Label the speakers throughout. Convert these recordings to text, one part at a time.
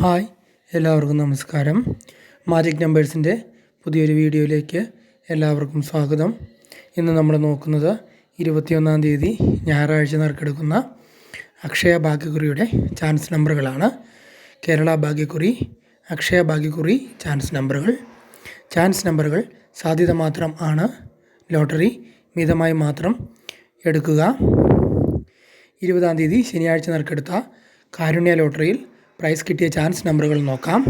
Speaker 1: hi എല്ലാവർക്കും നമസ്കാരം magic നമ്പേഴ്സിൻ്റെ പുതിയൊരു വീഡിയോയിലേക്ക് എല്ലാവർക്കും സ്വാഗതം ഇന്ന് നമ്മൾ നോക്കുന്നത് ഇരുപത്തിയൊന്നാം തീയതി ഞായറാഴ്ച നറുക്കെടുക്കുന്ന അക്ഷയ ഭാഗ്യക്കുറിയുടെ ചാൻസ് നമ്പറുകളാണ് കേരള ഭാഗ്യക്കുറി അക്ഷയ ഭാഗ്യക്കുറി ചാൻസ് നമ്പറുകൾ ചാൻസ് നമ്പറുകൾ സാധ്യത മാത്രം ആണ് ലോട്ടറി മിതമായി മാത്രം എടുക്കുക ഇരുപതാം തീയതി ശനിയാഴ്ച നറുക്കെടുത്ത കാരുണ്യ ലോട്ടറിയിൽ പ്രൈസ് കിട്ടിയ ചാൻസ് നമ്പറുകൾ നോക്കാം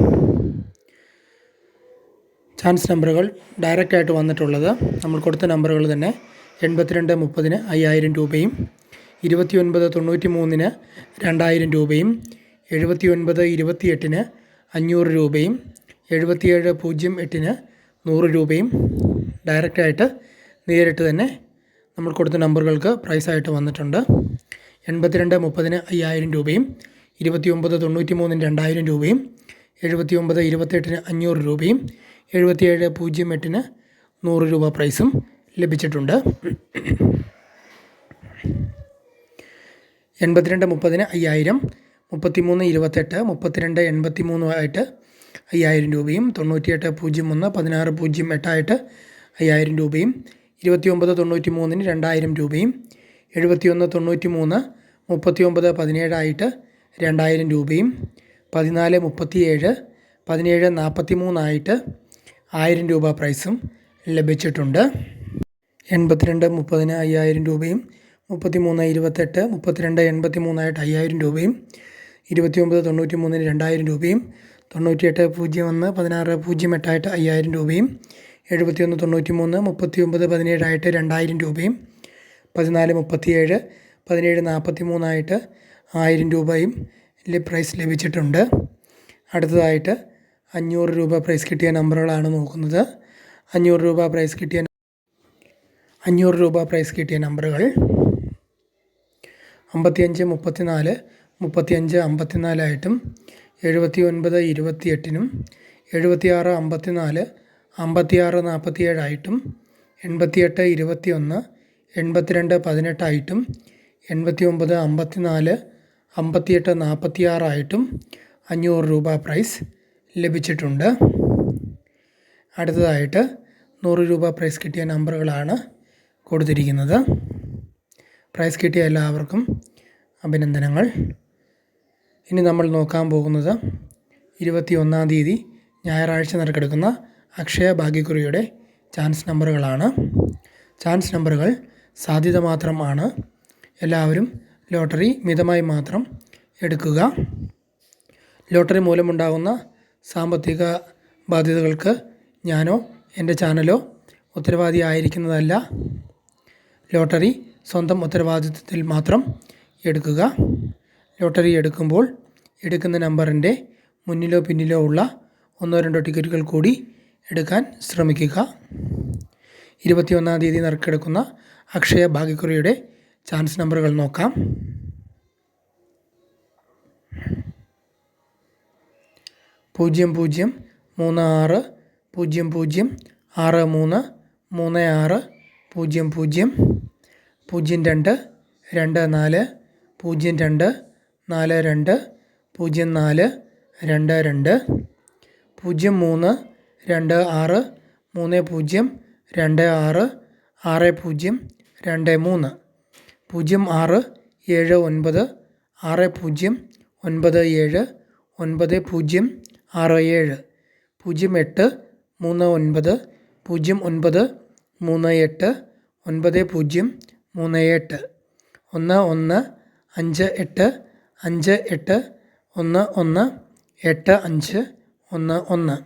Speaker 1: ചാൻസ് നമ്പറുകൾ ഡയറക്റ്റ് ആയിട്ട് വന്നിട്ടുള്ളത് നമ്മൾ കൊടുത്ത നമ്പറുകൾ തന്നെ എൺപത്തിരണ്ട് മുപ്പതിന് അയ്യായിരം രൂപയും ഇരുപത്തി ഒൻപത് തൊണ്ണൂറ്റി മൂന്നിന് രണ്ടായിരം രൂപയും എഴുപത്തി ഒൻപത് ഇരുപത്തിയെട്ടിന് അഞ്ഞൂറ് രൂപയും എഴുപത്തിയേഴ് പൂജ്യം എട്ടിന് നൂറ് രൂപയും ഡയറക്റ്റായിട്ട് നേരിട്ട് തന്നെ നമ്മൾ കൊടുത്ത നമ്പറുകൾക്ക് പ്രൈസായിട്ട് വന്നിട്ടുണ്ട് എൺപത്തിരണ്ട് മുപ്പതിന് അയ്യായിരം രൂപയും ഇരുപത്തി ഒമ്പത് തൊണ്ണൂറ്റി മൂന്നിന് രണ്ടായിരം രൂപയും എഴുപത്തി ഒമ്പത് ഇരുപത്തെട്ടിന് അഞ്ഞൂറ് രൂപയും എഴുപത്തിയേഴ് പൂജ്യം എട്ടിന് നൂറ് രൂപ പ്രൈസും ലഭിച്ചിട്ടുണ്ട് എൺപത്തിരണ്ട് മുപ്പതിന് അയ്യായിരം മുപ്പത്തിമൂന്ന് ഇരുപത്തെട്ട് മുപ്പത്തിരണ്ട് എൺപത്തി മൂന്നുമായിട്ട് അയ്യായിരം രൂപയും തൊണ്ണൂറ്റിയെട്ട് പൂജ്യം ഒന്ന് പതിനാറ് പൂജ്യം എട്ടായിട്ട് അയ്യായിരം രൂപയും ഇരുപത്തി ഒമ്പത് തൊണ്ണൂറ്റി മൂന്നിന് രണ്ടായിരം രൂപയും എഴുപത്തി ഒന്ന് തൊണ്ണൂറ്റി മൂന്ന് മുപ്പത്തി ഒമ്പത് പതിനേഴായിട്ട് രണ്ടായിരം രൂപയും പതിനാല് മുപ്പത്തി ഏഴ് പതിനേഴ് നാൽപ്പത്തി മൂന്നായിട്ട് ആയിരം രൂപ പ്രൈസും ലഭിച്ചിട്ടുണ്ട് എൺപത്തിരണ്ട് മുപ്പതിന് അയ്യായിരം രൂപയും മുപ്പത്തി മൂന്ന് ഇരുപത്തെട്ട് മുപ്പത്തിരണ്ട് എൺപത്തി മൂന്നായിട്ട് അയ്യായിരം രൂപയും ഇരുപത്തി ഒമ്പത് തൊണ്ണൂറ്റി മൂന്നിന് രണ്ടായിരം രൂപയും തൊണ്ണൂറ്റിയെട്ട് പൂജ്യം ഒന്ന് പതിനാറ് പൂജ്യം എട്ടായിട്ട് അയ്യായിരം രൂപയും എഴുപത്തിയൊന്ന് തൊണ്ണൂറ്റി മൂന്ന് മുപ്പത്തി ഒമ്പത് പതിനേഴായിട്ട് രണ്ടായിരം രൂപയും പതിനാല് മുപ്പത്തിയേഴ് പതിനേഴ് നാൽപ്പത്തി മൂന്നായിട്ട് ആയിരം രൂപയും പ്രൈസ് ലഭിച്ചിട്ടുണ്ട് അടുത്തതായിട്ട് അഞ്ഞൂറ് രൂപ പ്രൈസ് കിട്ടിയ നമ്പറുകളാണ് നോക്കുന്നത് അഞ്ഞൂറ് രൂപ പ്രൈസ് കിട്ടിയ അഞ്ഞൂറ് രൂപ പ്രൈസ് കിട്ടിയ നമ്പറുകൾ അമ്പത്തിയഞ്ച് മുപ്പത്തിനാല് മുപ്പത്തിയഞ്ച് അമ്പത്തിനാലായിട്ടും എഴുപത്തി ഒൻപത് ഇരുപത്തിയെട്ടിനും എഴുപത്തിയാറ് അമ്പത്തിനാല് അമ്പത്തിയാറ് നാൽപ്പത്തിയേഴായിട്ടും എൺപത്തിയെട്ട് ഇരുപത്തിയൊന്ന് എൺപത്തിരണ്ട് പതിനെട്ടായിട്ടും എൺപത്തി ഒമ്പത് അമ്പത്തിനാല് അമ്പത്തിയെട്ട് നാൽപ്പത്തിയാറായിട്ടും അഞ്ഞൂറ് രൂപ പ്രൈസ് ലഭിച്ചിട്ടുണ്ട് അടുത്തതായിട്ട് നൂറ് രൂപ പ്രൈസ് കിട്ടിയ നമ്പറുകളാണ് കൊടുത്തിരിക്കുന്നത് പ്രൈസ് കിട്ടിയ എല്ലാവർക്കും അഭിനന്ദനങ്ങൾ ഇനി നമ്മൾ നോക്കാൻ പോകുന്നത് ഇരുപത്തി ഒന്നാം തീയതി ഞായറാഴ്ച നറുക്കെടുക്കുന്ന അക്ഷയ ഭാഗ്യക്കുറിയുടെ ചാൻസ് നമ്പറുകളാണ് ചാൻസ് നമ്പറുകൾ സാധ്യത മാത്രമാണ് എല്ലാവരും ലോട്ടറി മിതമായി മാത്രം എടുക്കുക ലോട്ടറി മൂലമുണ്ടാകുന്ന സാമ്പത്തിക ബാധ്യതകൾക്ക് ഞാനോ എൻ്റെ ചാനലോ ഉത്തരവാദി ആയിരിക്കുന്നതല്ല ലോട്ടറി സ്വന്തം ഉത്തരവാദിത്വത്തിൽ മാത്രം എടുക്കുക ലോട്ടറി എടുക്കുമ്പോൾ എടുക്കുന്ന നമ്പറിൻ്റെ മുന്നിലോ പിന്നിലോ ഉള്ള ഒന്നോ രണ്ടോ ടിക്കറ്റുകൾ കൂടി എടുക്കാൻ ശ്രമിക്കുക ഇരുപത്തിയൊന്നാം തീയതി നറുക്കെടുക്കുന്ന അക്ഷയ ഭാഗ്യക്കുറിയുടെ ചാൻസ് നമ്പറുകൾ നോക്കാം പൂജ്യം പൂജ്യം മൂന്ന് ആറ് പൂജ്യം പൂജ്യം ആറ് മൂന്ന് മൂന്ന് ആറ് പൂജ്യം പൂജ്യം പൂജ്യം രണ്ട് രണ്ട് നാല് പൂജ്യം രണ്ട് നാല് രണ്ട് പൂജ്യം നാല് രണ്ട് രണ്ട് പൂജ്യം മൂന്ന് രണ്ട് ആറ് മൂന്ന് പൂജ്യം രണ്ട് ആറ് ആറ് പൂജ്യം രണ്ട് മൂന്ന് പൂജ്യം ആറ് ഏഴ് ഒൻപത് ആറ് പൂജ്യം ഒൻപത് ഏഴ് ഒൻപത് പൂജ്യം ആറ് ഏഴ് പൂജ്യം എട്ട് മൂന്ന് ഒൻപത് പൂജ്യം ഒൻപത് മൂന്ന് എട്ട് ഒൻപത് പൂജ്യം മൂന്ന് എട്ട് ഒന്ന് ഒന്ന് അഞ്ച് എട്ട് അഞ്ച് എട്ട് ഒന്ന് ഒന്ന് എട്ട് അഞ്ച് ഒന്ന് ഒന്ന്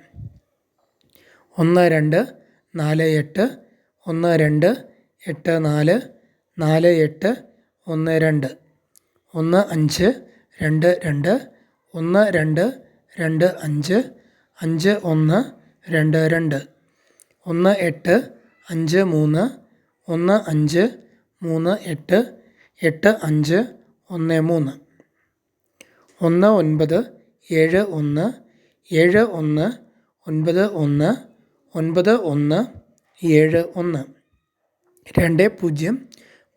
Speaker 1: ഒന്ന് രണ്ട് നാല് എട്ട് ഒന്ന് രണ്ട് എട്ട് നാല് നാല് എട്ട് ഒന്ന് രണ്ട് ഒന്ന് അഞ്ച് രണ്ട് രണ്ട് ഒന്ന് രണ്ട് രണ്ട് അഞ്ച് അഞ്ച് ഒന്ന് രണ്ട് രണ്ട് ഒന്ന് എട്ട് അഞ്ച് മൂന്ന് ഒന്ന് അഞ്ച് മൂന്ന് എട്ട് എട്ട് അഞ്ച് ഒന്ന് മൂന്ന് ഒന്ന് ഒൻപത് ഏഴ് ഒന്ന് ഏഴ് ഒന്ന് ഒൻപത് ഒന്ന് ഒൻപത് ഒന്ന് ഏഴ് ഒന്ന് രണ്ട് പൂജ്യം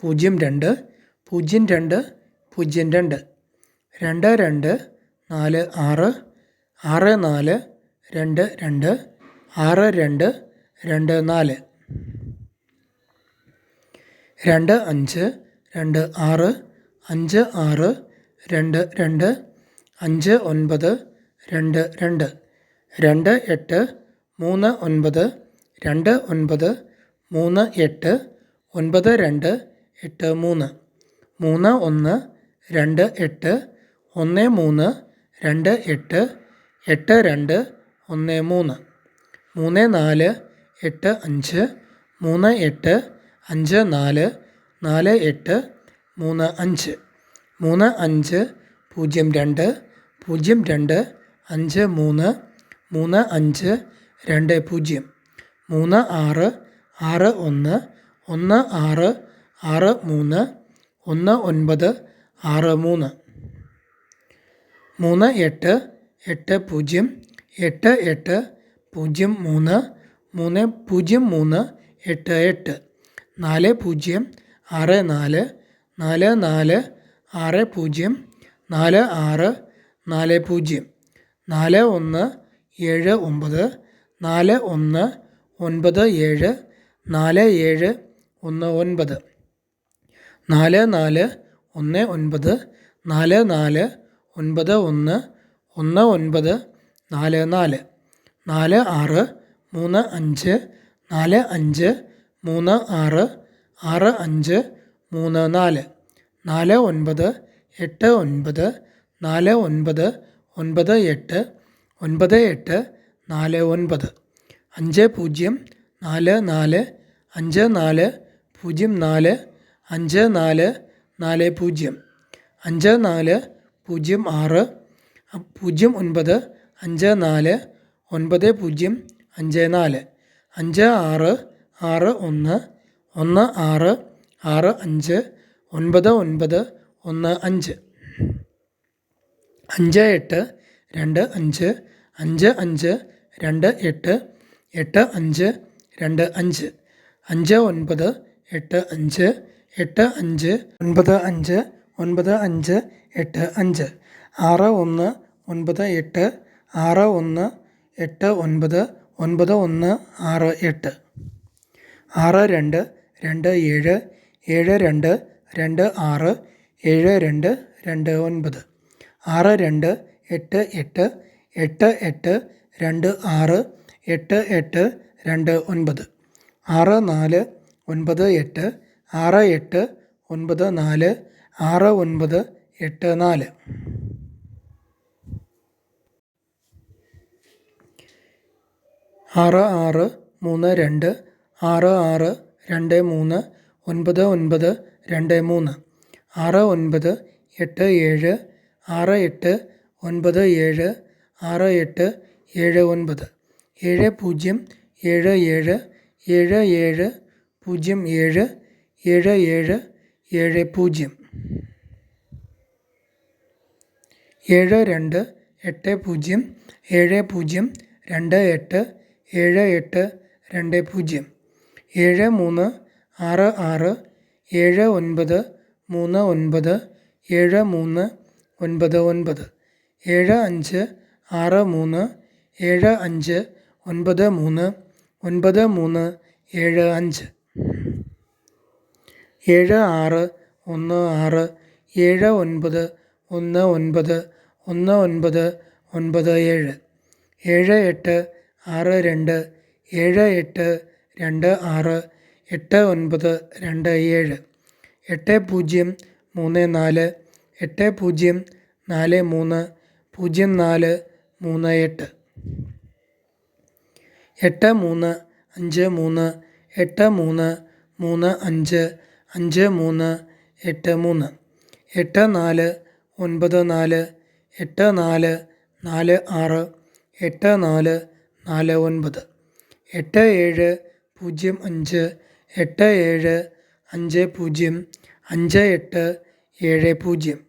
Speaker 1: പൂജ്യം രണ്ട് പൂജ്യം രണ്ട് പൂജ്യം രണ്ട് രണ്ട് രണ്ട് നാല് ആറ് ആറ് നാല് രണ്ട് രണ്ട് ആറ് രണ്ട് രണ്ട് നാല് രണ്ട് അഞ്ച് രണ്ട് ആറ് അഞ്ച് ആറ് രണ്ട് രണ്ട് അഞ്ച് ഒൻപത് രണ്ട് രണ്ട് രണ്ട് എട്ട് മൂന്ന് ഒൻപത് രണ്ട് ഒൻപത് മൂന്ന് എട്ട് ഒൻപത് രണ്ട് എട്ട് മൂന്ന് മൂന്ന് ഒന്ന് രണ്ട് എട്ട് ഒന്ന് മൂന്ന് രണ്ട് എട്ട് എട്ട് രണ്ട് ഒന്ന് മൂന്ന് മൂന്ന് നാല് എട്ട് അഞ്ച് മൂന്ന് എട്ട് അഞ്ച് നാല് നാല് എട്ട് മൂന്ന് അഞ്ച് മൂന്ന് അഞ്ച് പൂജ്യം രണ്ട് പൂജ്യം രണ്ട് അഞ്ച് മൂന്ന് മൂന്ന് അഞ്ച് രണ്ട് പൂജ്യം മൂന്ന് ആറ് ആറ് ഒന്ന് ഒന്ന് ആറ് ആറ് മൂന്ന് ഒന്ന് ഒൻപത് ആറ് മൂന്ന് മൂന്ന് എട്ട് എട്ട് പൂജ്യം എട്ട് എട്ട് പൂജ്യം മൂന്ന് മൂന്ന് പൂജ്യം മൂന്ന് എട്ട് എട്ട് നാല് പൂജ്യം ആറ് നാല് നാല് നാല് ആറ് പൂജ്യം നാല് ആറ് നാല് പൂജ്യം നാല് ഒന്ന് ഏഴ് ഒമ്പത് നാല് ഒന്ന് ഒൻപത് ഏഴ് നാല് ഏഴ് ഒന്ന് ഒൻപത് നാല് നാല് ഒന്ന് ഒൻപത് നാല് നാല് ഒൻപത് ഒന്ന് ഒന്ന് ഒൻപത് നാല് നാല് നാല് ആറ് മൂന്ന് അഞ്ച് നാല് അഞ്ച് മൂന്ന് ആറ് ആറ് അഞ്ച് മൂന്ന് നാല് നാല് ഒൻപത് എട്ട് ഒൻപത് നാല് ഒൻപത് ഒൻപത് എട്ട് ഒൻപത് എട്ട് നാല് ഒൻപത് അഞ്ച് പൂജ്യം നാല് നാല് അഞ്ച് നാല് പൂജ്യം നാല് അഞ്ച് നാല് നാല് പൂജ്യം അഞ്ച് നാല് പൂജ്യം ആറ് പൂജ്യം ഒൻപത് അഞ്ച് നാല് ഒൻപത് പൂജ്യം അഞ്ച് നാല് അഞ്ച് ആറ് ആറ് ഒന്ന് ഒന്ന് ആറ് ആറ് അഞ്ച് ഒൻപത് ഒൻപത് ഒന്ന് അഞ്ച് അഞ്ച് എട്ട് രണ്ട് അഞ്ച് അഞ്ച് അഞ്ച് രണ്ട് എട്ട് എട്ട് അഞ്ച് രണ്ട് അഞ്ച് അഞ്ച് ഒൻപത് എട്ട് അഞ്ച് എട്ട് അഞ്ച് ഒൻപത് അഞ്ച് ഒൻപത് അഞ്ച് എട്ട് അഞ്ച് ആറ് ഒന്ന് ഒൻപത് എട്ട് ആറ് ഒന്ന് എട്ട് ഒൻപത് ഒൻപത് ഒന്ന് ആറ് എട്ട് ആറ് രണ്ട് രണ്ട് ഏഴ് ഏഴ് രണ്ട് രണ്ട് ആറ് ഏഴ് രണ്ട് രണ്ട് ഒൻപത് ആറ് രണ്ട് എട്ട് എട്ട് എട്ട് എട്ട് രണ്ട് ആറ് എട്ട് എട്ട് രണ്ട് ഒൻപത് ആറ് നാല് ഒൻപത് എട്ട് ആറ് എട്ട് ഒൻപത് നാല് ആറ് ഒൻപത് എട്ട് നാല് ആറ് ആറ് മൂന്ന് രണ്ട് ആറ് ആറ് രണ്ട് മൂന്ന് ഒൻപത് ഒൻപത് രണ്ട് മൂന്ന് ആറ് ഒൻപത് എട്ട് ഏഴ് ആറ് എട്ട് ഒൻപത് ഏഴ് ആറ് എട്ട് ഏഴ് ഒൻപത് ഏഴ് പൂജ്യം ഏഴ് ഏഴ് ഏഴ് ഏഴ് പൂജ്യം ഏഴ് ഏഴ് ഏഴ് ഏഴ് പൂജ്യം ഏഴ് രണ്ട് എട്ട് പൂജ്യം ഏഴ് പൂജ്യം രണ്ട് എട്ട് ഏഴ് എട്ട് രണ്ട് പൂജ്യം ഏഴ് മൂന്ന് ആറ് ആറ് ഏഴ് ഒൻപത് മൂന്ന് ഒൻപത് ഏഴ് മൂന്ന് ഒൻപത് ഒൻപത് ഏഴ് അഞ്ച് ആറ് മൂന്ന് ഏഴ് അഞ്ച് ഒൻപത് മൂന്ന് ഒൻപത് മൂന്ന് ഏഴ് അഞ്ച് ഏഴ് ആറ് ഒന്ന് ആറ് ഏഴ് ഒൻപത് ഒന്ന് ഒൻപത് ഒന്ന് ഒൻപത് ഒൻപത് ഏഴ് ഏഴ് എട്ട് ആറ് രണ്ട് ഏഴ് എട്ട് രണ്ട് ആറ് എട്ട് ഒൻപത് രണ്ട് ഏഴ് എട്ട് പൂജ്യം മൂന്ന് നാല് എട്ട് പൂജ്യം നാല് മൂന്ന് പൂജ്യം നാല് മൂന്ന് എട്ട് എട്ട് മൂന്ന് അഞ്ച് മൂന്ന് എട്ട് മൂന്ന് മൂന്ന് അഞ്ച് അഞ്ച് മൂന്ന് എട്ട് മൂന്ന് എട്ട് നാല് ഒൻപത് നാല് എട്ട് നാല് നാല് ആറ് എട്ട് നാല് നാല് ഒൻപത് എട്ട് ഏഴ് പൂജ്യം അഞ്ച് എട്ട് ഏഴ് അഞ്ച് പൂജ്യം അഞ്ച് എട്ട് ഏഴ് പൂജ്യം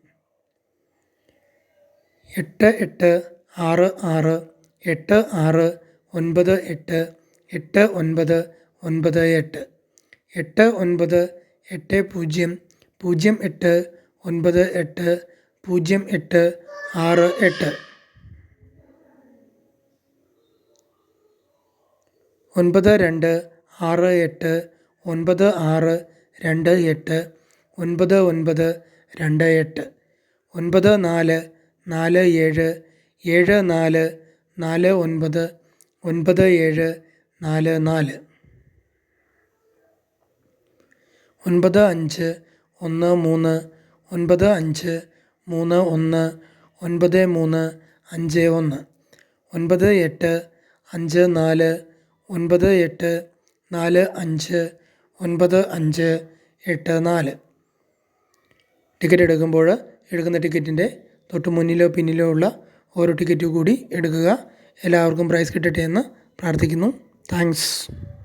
Speaker 1: എട്ട് എട്ട് ആറ് ആറ് എട്ട് ആറ് ഒൻപത് എട്ട് എട്ട് ഒൻപത് ഒൻപത് എട്ട് എട്ട് ഒൻപത് എട്ട് പൂജ്യം പൂജ്യം എട്ട് ഒൻപത് എട്ട് പൂജ്യം എട്ട് ആറ് എട്ട് ഒൻപത് രണ്ട് ആറ് എട്ട് ഒൻപത് ആറ് രണ്ട് എട്ട് ഒൻപത് ഒൻപത് രണ്ട് എട്ട് ഒൻപത് നാല് നാല് ഏഴ് ഏഴ് നാല് നാല് ഒൻപത് ഒൻപത് ഏഴ് നാല് നാല് ഒൻപത് അഞ്ച് ഒന്ന് മൂന്ന് ഒൻപത് അഞ്ച് മൂന്ന് ഒന്ന് ഒൻപത് മൂന്ന് അഞ്ച് ഒന്ന് ഒൻപത് എട്ട് അഞ്ച് നാല് ഒൻപത് എട്ട് നാല് അഞ്ച് ഒൻപത് അഞ്ച് എട്ട് നാല് ടിക്കറ്റ് എടുക്കുമ്പോൾ എടുക്കുന്ന ടിക്കറ്റിൻ്റെ തൊട്ട് മുന്നിലോ പിന്നിലോ ഉള്ള ഓരോ ടിക്കറ്റും കൂടി എടുക്കുക എല്ലാവർക്കും പ്രൈസ് കിട്ടട്ടെ എന്ന് പ്രാർത്ഥിക്കുന്നു താങ്ക്സ്